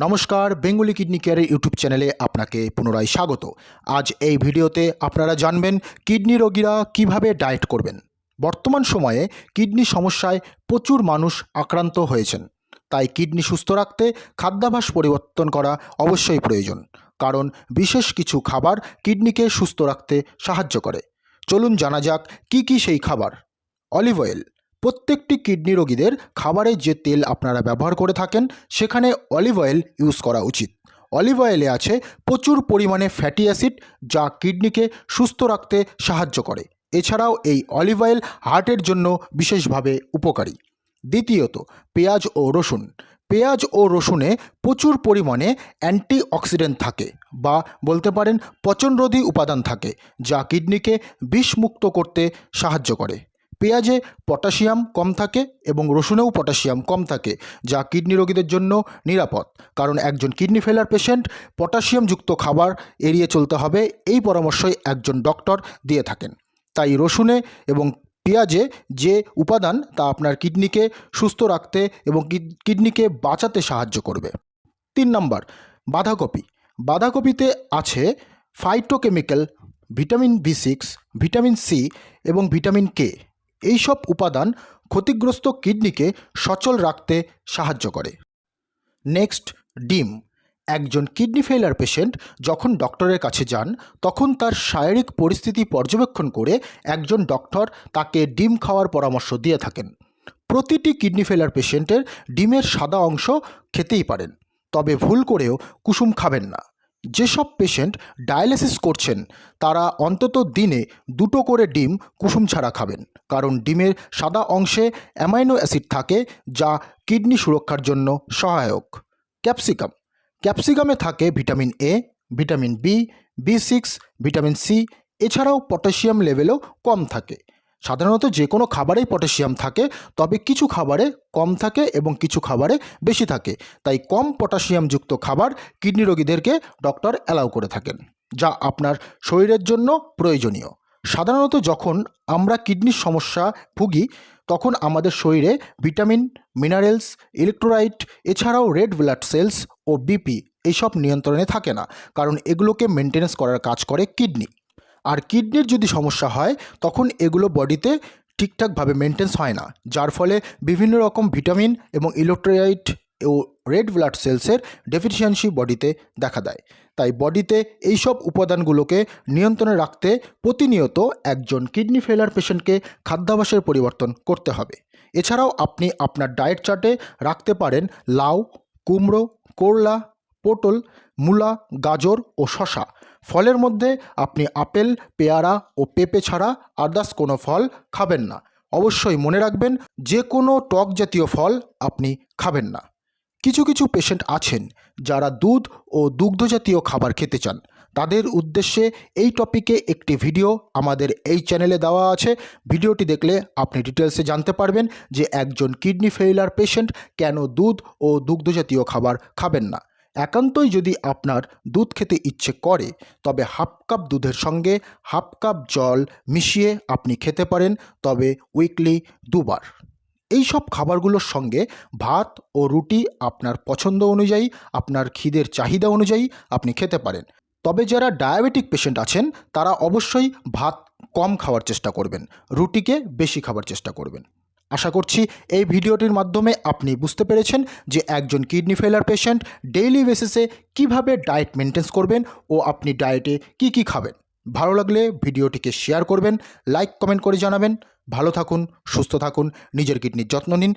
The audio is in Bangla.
নমস্কার, বেঙ্গলি কিডনি কেয়ারের ইউটিউব চ্যানেলে আপনাকে পুনরায় স্বাগত। আজ এই ভিডিওতে আপনারা জানবেন কিডনি রোগীরা কীভাবে ডায়েট করবেন। বর্তমান সময়ে কিডনি সমস্যায় প্রচুর মানুষ আক্রান্ত হয়েছেন। তাই কিডনি সুস্থ রাখতে খাদ্যাভাস পরিবর্তন করা অবশ্যই প্রয়োজন। কারণ বিশেষ কিছু খাবার কিডনিকে সুস্থ রাখতে সাহায্য করে। চলুন জানা যাক কী কী সেই খাবার। Olive oil. প্রত্যেকটি কিডনি রোগীদের খাবারে যে তেল আপনারা ব্যবহার করে থাকেন, সেখানে অলিভ অয়েল ইউজ করা উচিত। অলিভ অয়েলে আছে প্রচুর পরিমাণে ফ্যাটি অ্যাসিড যা কিডনিকে সুস্থ রাখতে সাহায্য করে। এছাড়াও এই অলিভ অয়েল হার্টের জন্য বিশেষভাবে উপকারী। দ্বিতীয়ত, পেঁয়াজ ও রসুন। পেঁয়াজ ও রসুনে প্রচুর পরিমাণে অ্যান্টি অক্সিডেন্ট থাকে বা বলতে পারেন পচনরোধী উপাদান থাকে যা কিডনিকে বিষমুক্ত করতে সাহায্য করে। পেঁয়াজে পটাশিয়াম কম থাকে এবং রসুনেও পটাশিয়াম কম থাকে, যা কিডনি রোগীদের জন্য নিরাপদ। কারণ একজন কিডনি ফেলার পেশেন্ট পটাশিয়ামযুক্ত খাবার এড়িয়ে চলতে হবে, এই পরামর্শই একজন ডক্টর দিয়ে থাকেন। তাই রসুনে এবং পেঁয়াজে যে উপাদান, তা আপনার কিডনিকে সুস্থ রাখতে এবং কিডনিকে বাঁচাতে সাহায্য করবে। তিন নম্বর, বাঁধাকপি। বাঁধাকপিতে আছে phytochemical vitamin B six vitamin C এবং ভিটামিন কে এইসব উপাদান ক্ষতিগ্রস্ত কিডনিকে সচল রাখতে সাহায্য করে। নেক্সট, ডিম। একজন কিডনি ফেলার পেশেন্ট যখন ডক্টরের কাছে যান, তখন তার শারীরিক পরিস্থিতি পর্যবেক্ষণ করে একজন ডক্টর তাকে ডিম খাওয়ার পরামর্শ দিয়ে থাকেন। প্রতিটি কিডনি ফেলার পেশেন্টের ডিমের সাদা অংশ খেতেই পারেন, তবে ভুল করেও কুসুম খাবেন না। যেসব পেশেন্ট ডায়ালিসিস করছেন, তারা অন্তত দিনে দুটো করে ডিম কুসুম ছাড়া খাবেন। কারণ ডিমের সাদা অংশে অ্যামাইনো অ্যাসিড থাকে, যা কিডনি সুরক্ষার জন্য সহায়ক। ক্যাপসিকাম। ক্যাপসিকামে থাকে vitamin A vitamin B B six vitamin C এছাড়াও পটাশিয়াম লেভেলও কম থাকে। সাধারণত যে কোনো খাবারেই পটাশিয়াম থাকে, তবে কিছু খাবারে কম থাকে এবং কিছু খাবারে বেশি থাকে। তাই কম পটাশিয়ামযুক্ত খাবার কিডনি রোগীদেরকে ডক্টর অ্যালাউ করে থাকেন, যা আপনার শরীরের জন্য প্রয়োজনীয়। সাধারণত যখন আমরা কিডনির সমস্যা ভুগি, তখন আমাদের শরীরে ভিটামিন, মিনারেলস, ইলেকট্রোলাইট, এছাড়াও রেড ব্লাড সেলস ও বিপি এইসব নিয়ন্ত্রণে থাকে না, কারণ এগুলোকে মেনটেনেন্স করার কাজ করে কিডনি। আর কিডনির যদি সমস্যা হয়, তখন এগুলো বডিতে ঠিকঠাকভাবে মেনটেন্স হয় না। যার ফলে বিভিন্ন রকম ভিটামিন এবং ইলেকট্রোলাইট ও রেড ব্লাড সেলসের ডেফিসিয়েন্সি বডিতে দেখা দেয়। তাই বডিতে এইসব উপাদানগুলোকে নিয়ন্ত্রণে রাখতে প্রতিনিয়ত একজন কিডনি ফেলার পেশেন্টকে খাদ্যাভ্যাসের পরিবর্তন করতে হবে। এছাড়াও আপনি আপনার ডায়েট চার্টে রাখতে পারেন লাউ, কুমড়ো, করলা পটল, মূলা, গাজর ও শশা ফলের মধ্যে আপনি আপেল, পেয়ারা ও পেঁপে ছাড়া আদার্স কোনো ফল খাবেন না। অবশ্যই মনে রাখবেন, যে কোনো টক জাতীয় ফল আপনি খাবেন না। কিছু কিছু পেশেন্ট আছেন যারা দুধ ও দুগ্ধজাতীয় খাবার খেতে চান। তাদের উদ্দেশ্যে এই টপিকে একটি ভিডিও আমাদের এই চ্যানেলে দেওয়া আছে। ভিডিওটি দেখলে আপনি ডিটেলসে জানতে পারবেন যে একজন কিডনি ফেইলার পেশেন্ট কেন দুধ ও দুগ্ধজাতীয় খাবার খাবেন না। একান্তই যদি আপনার দুধ খেতে ইচ্ছে করে, তবে হাফ কাপ দুধের সঙ্গে হাফ কাপ জল মিশিয়ে আপনি খেতে পারেন, তবে উইকলি দুবার। এই সব খাবারগুলোর সঙ্গে ভাত ও রুটি আপনার পছন্দ অনুযায়ী, আপনার খিদের চাহিদা অনুযায়ী আপনি খেতে পারেন। তবে যারা ডায়াবেটিক পেশেন্ট আছেন, তারা অবশ্যই ভাত কম খাওয়ার চেষ্টা করবেন, রুটিকে বেশি খাবার চেষ্টা করবেন। আশা করছি এই ভিডিওটির মাধ্যমে আপনি বুঝতে পেরেছেন যে একজন কিডনি ফেলার পেশেন্ট ডেইলি বেসিসে কীভাবে ডায়েট মেনটেন্স করবেন ও আপনি ডায়েটে কি কি খাবেন। ভালো লাগলে ভিডিওটিকে শেয়ার করবেন লাইক কমেন্ট করে জানাবেন। ভালো থাকুন, সুস্থ থাকুন, নিজের কিডনির যত্ন নিন।